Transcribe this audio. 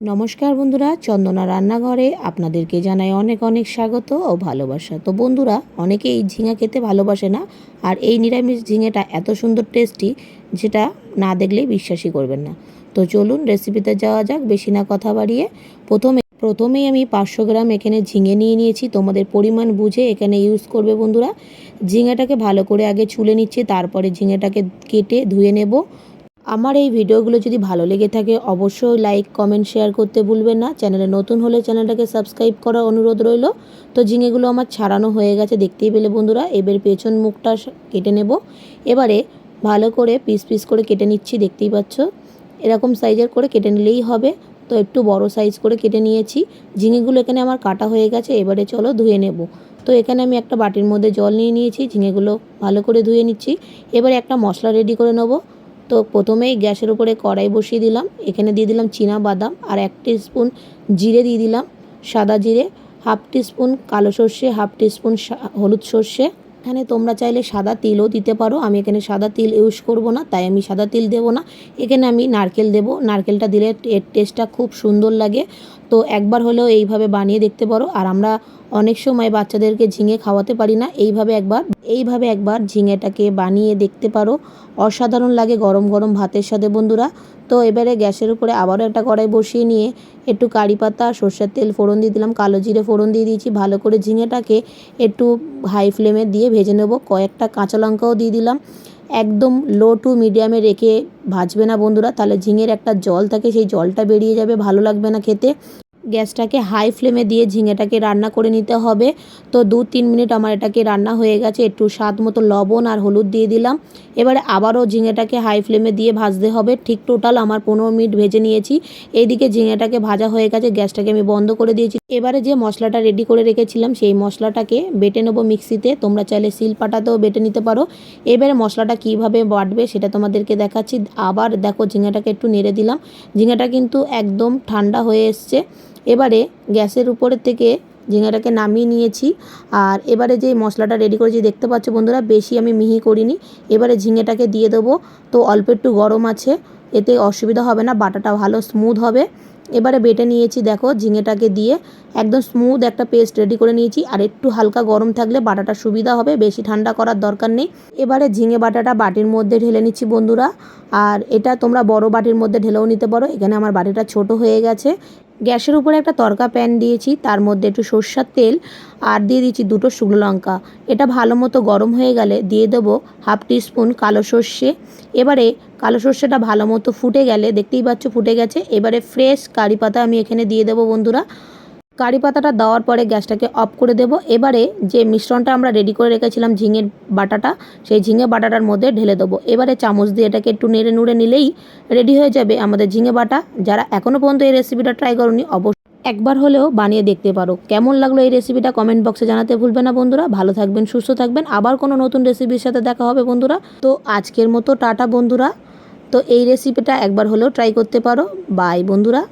নমস্কার বন্ধুরা, চন্দনা রান্নাঘরে আপনাদেরকে জানাই অনেক অনেক স্বাগত ও ভালোবাসা। তো বন্ধুরা, অনেকে এই ঝিঙা খেতে ভালোবাসে না, আর এই নিরামিষ ঝিঙেটা এত সুন্দর টেস্টি যেটা না দেখলে বিশ্বাসই করবেন না। তো চলুন রেসিপিতে যাওয়া যাক, বেশি না কথা বাড়িয়ে। প্রথমে, প্রথমেই আমি পাঁচশো গ্রাম এখানে ঝিঙে নিয়ে নিয়েছি, তোমাদের পরিমাণ বুঝে এখানে ইউজ করবে বন্ধুরা। ঝিঙেটাকে ভালো করে আগে ছুলে নিচ্ছি, তারপরে ঝিঙেটাকে কেটে ধুয়ে নেব। আমার এই ভিডিওগুলো যদি ভালো লেগে থাকে, অবশ্যই লাইক কমেন্ট শেয়ার করতে ভুলবেন না। চ্যানেলে নতুন হলে চ্যানেলটাকে সাবস্ক্রাইব করার অনুরোধ রইল। তো ঝিঙেগুলো আমার ছাড়ানো হয়ে গেছে, দেখতেই পেলে বন্ধুরা। এবার পেছন মুখটা কেটে নেব। এবারে ভালো করে পিস পিস করে কেটে নিচ্ছি, দেখতেই পাচ্ছ। এরকম সাইজের করে কেটে নিলেই হবে। তো একটু বড় সাইজ করে কেটে নিয়েছি। ঝিঙেগুলো এখানে আমার কাটা হয়ে গেছে, এবারে চলো ধুয়ে নেব। তো এখানে আমি একটা বাটির মধ্যে জল নিয়ে নিয়েছি, ঝিঙেগুলো ভালো করে ধুয়ে নিচ্ছি। এবারে একটা মশলা রেডি করে নেব। তো প্রথমেই গ্যাসের উপরে কড়াই বসিয়ে দিলাম। এখানে দিয়ে দিলাম চীনা বাদাম আর এক স্পুন জিরে দিয়ে দিলাম সাদা জিরে, হাফ স্পুন কালো সর্ষে, হাফ স্পুন হলুদ সর্ষে। এখানে তোমরা চাইলে সাদা তিলও দিতে পারো। আমি এখানে সাদা তিল ইউজ করব না, তাই আমি সাদা তিল দেবো না। এখানে আমি নারকেল দেবো। নারকেলটা দিলে এর টেস্টটা খুব সুন্দর লাগে। তো একবার হলেও এইভাবে বানিয়ে দেখতে পারো। আর আমরা অনেক সময় বাচ্চাদেরকে ঝিঙে খাওয়াতে পারি না। এইভাবে একবার এইভাবে একবার ঝিঙেটাকে বানিয়ে দেখতে পারো। অসাধারণ লাগে গরম গরম ভাতের সাথে বন্ধুরা। তো এবারে গ্যাসের উপরে আবারও একটা কড়াই বসিয়ে নিয়ে একটু কারি পাতা, সর্ষের তেল ফোড়ন দিয়ে দিলাম, কালো জিরে ফোড়ন দিয়ে দিয়েছি, ভালো করে ঝিঙেটাকে একটু হাই ফ্লেমে দিয়ে ভেজে নেব। কয়েকটা কাঁচা লঙ্কাও দিয়ে দিলাম। একদম লো টু মিডিয়ামে রেখে ভাজবে না বন্ধুরা। তাহলে ঝিঙের একটা জল থাকে, সেই জলটা বেরিয়ে যাবে, ভালো লাগবে না খেতে। গ্যাসটাকে হাই ফ্লেমে দিয়ে ঝিঙেটাকে রান্না করে নিতে হবে। তো দু তিন মিনিট আমার এটাকে রান্না হয়ে গেছে, একটু স্বাদ মতো লবণ আর হলুদ দিয়ে দিলাম। এবারে আবারও ঝিঙেটাকে হাই ফ্লেমে দিয়ে ভাজতে হবে। ঠিক টোটাল আমার পনেরো মিনিট ভেজে নিয়েছি। এইদিকে ঝিঙেটাকে ভাজা হয়ে গেছে, গ্যাসটাকে আমি বন্ধ করে দিয়েছি। এবারে যে মশলাটা রেডি করে রেখেছিলাম, সেই মশলাটাকে বেটে নেব মিক্সিতে। তোমরা চাইলে শিল পাটাতেও বেটে নিতে পারো। এবারে মশলাটা কীভাবে বাটবে সেটা তোমাদেরকে দেখাচ্ছি। আবার দেখো ঝিঙেটাকে একটু নেড়ে দিলাম। ঝিঙেটা কিন্তু একদম ঠান্ডা হয়ে এসছে। এবারে গ্যাসের উপরের থেকে ঝিঙেটাকে নামিয়ে নিয়েছি। আর এবারে যে মশলাটা রেডি করেছি, দেখতে পাচ্ছ বন্ধুরা, বেশি আমি মিহি করিনি। এবারে ঝিঙেটাকে দিয়ে দেবো। তো অল্প একটু গরম আছে, এতে অসুবিধা হবে না বাটাটা ভালো স্মুথ হবে। এবারে বেটে নিয়েছি, দেখো, ঝিঙেটাকে দিয়ে একদম স্মুথ একটা পেস্ট রেডি করে নিয়েছি। আর একটু হালকা গরম থাকলে বাটাটা সুবিধা হবে, বেশি ঠান্ডা করার দরকার নেই। এবারে ঝিঙে বাটাটা বাটির মধ্যে ঢেলে নিচ্ছি বন্ধুরা। আর এটা তোমরা বড় বাটির মধ্যে ঢেলেও নিতে পারো, এখানে আমার বাটিটা ছোট হয়ে গেছে। গ্যাসের উপরে একটা তরকা প্যান দিয়েছি, তার মধ্যে একটু সর্ষার তেল আর দিয়ে দিয়েছি দুটো শুকনো লঙ্কা। এটা ভালো মতো গরম হয়ে গেলে দিয়ে দেবো হাফ টিস্পুন কালো সর্ষে। এবারে কালো সর্ষেটা ভালো মতো ফুটে গেলে, দেখতেই পাচ্ছ ফুটে গেছে, এবারে ফ্রেশ কারি পাতা আমি এখানে দিয়ে দেবো বন্ধুরা। কারি পাতাটা দেওয়ার পরে গ্যাসটাকে অফ করে দেব। এবারে যে মিশ্রণটা আমরা রেডি করে রেখেছিলাম ঝিঙের বাটাটা, সেই ঝিঙে বাটাটার মধ্যে ঢেলে দেবো। এবারে চামচ দিয়ে এটাকে একটু নেড়ে নুড়ে নিলেই রেডি হয়ে যাবে আমাদের ঝিঙে বাটা। যারা এখনও পর্যন্ত এই রেসিপিটা ট্রাই করনি, অবশ্যই একবার হলেও বানিয়ে দেখতে পারো। কেমন লাগল এই রেসিপিটা কমেন্ট বক্সে জানাতে ভুলবে না বন্ধুরা। ভালো থাকবেন, সুস্থ থাকবেন। আবার কোনো নতুন রেসিপির সাথে দেখা হবে বন্ধুরা। তো আজকের মতো টাটা বন্ধুরা। তো এই রেসিপিটা একবার হলেও ট্রাই করতে পারো। বাই বন্ধুরা।